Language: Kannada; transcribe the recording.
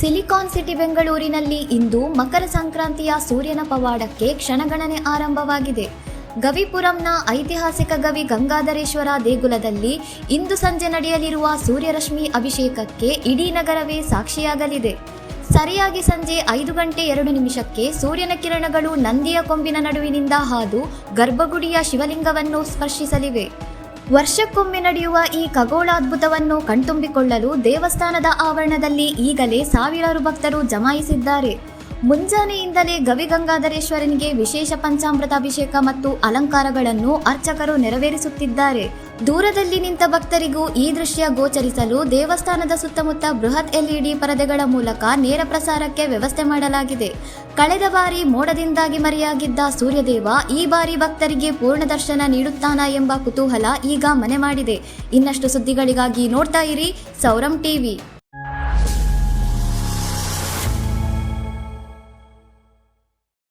ಸಿಲಿಕಾನ್ ಸಿಟಿ ಬೆಂಗಳೂರಿನಲ್ಲಿ ಇಂದು ಮಕರ ಸಂಕ್ರಾಂತಿಯ ಸೂರ್ಯನ ಪವಾಡಕ್ಕೆ ಕ್ಷಣಗಣನೆ ಆರಂಭವಾಗಿದೆ. ಗವಿಪುರಂನ ಐತಿಹಾಸಿಕ ಗವಿ ಗಂಗಾಧರೇಶ್ವರ ದೇಗುಲದಲ್ಲಿ ಇಂದು ಸಂಜೆ ನಡೆಯಲಿರುವ ಸೂರ್ಯರಶ್ಮಿ ಅಭಿಷೇಕಕ್ಕೆ ಇಡೀ ನಗರವೇ ಸಾಕ್ಷಿಯಾಗಲಿದೆ. ಸರಿಯಾಗಿ ಸಂಜೆ ಐದು ಗಂಟೆ ಎರಡು ನಿಮಿಷಕ್ಕೆ ಸೂರ್ಯನ ಕಿರಣಗಳು ನಂದಿಯ ಕೊಂಬಿನ ನಡುವಿನಿಂದ ಹಾದು ಗರ್ಭಗುಡಿಯ ಶಿವಲಿಂಗವನ್ನು ಸ್ಪರ್ಶಿಸಲಿವೆ. ವರ್ಷಕ್ಕೊಮ್ಮೆ ನಡೆಯುವ ಈ ಖಗೋಳಾದ್ಭುತವನ್ನು ಕಣ್ತುಂಬಿಕೊಳ್ಳಲು ದೇವಸ್ಥಾನದ ಆವರಣದಲ್ಲಿ ಈಗಲೇ ಸಾವಿರಾರು ಭಕ್ತರು ಜಮಾಯಿಸಿದ್ದಾರೆ. ಮುಂಜಾನೆಯಿಂದಲೇ ಗವಿಗಂಗಾಧರೇಶ್ವರನಿಗೆ ವಿಶೇಷ ಪಂಚಾಮೃತ ಅಭಿಷೇಕ ಮತ್ತು ಅಲಂಕಾರಗಳನ್ನು ಅರ್ಚಕರು ನೆರವೇರಿಸುತ್ತಿದ್ದಾರೆ. ದೂರದಲ್ಲಿ ನಿಂತ ಭಕ್ತರಿಗೂ ಈ ದೃಶ್ಯ ಗೋಚರಿಸಲು ದೇವಸ್ಥಾನದ ಸುತ್ತಮುತ್ತ ಬೃಹತ್ ಎಲ್ಇಡಿ ಪರದೆಗಳ ಮೂಲಕ ನೇರ ಪ್ರಸಾರಕ್ಕೆ ವ್ಯವಸ್ಥೆ ಮಾಡಲಾಗಿದೆ. ಕಳೆದ ಬಾರಿ ಮೋಡದಿಂದಾಗಿ ಮರೆಯಾಗಿದ್ದ ಸೂರ್ಯದೇವ ಈ ಬಾರಿ ಭಕ್ತರಿಗೆ ಪೂರ್ಣ ದರ್ಶನ ನೀಡುತ್ತಾನಾ ಎಂಬ ಕುತೂಹಲ ಈಗ ಮನೆ ಮಾಡಿದೆ. ಇನ್ನಷ್ಟು ಸುದ್ದಿಗಳಿಗಾಗಿ ನೋಡ್ತಾ ಇರಿ ಸೌರಂ ಟಿವಿ.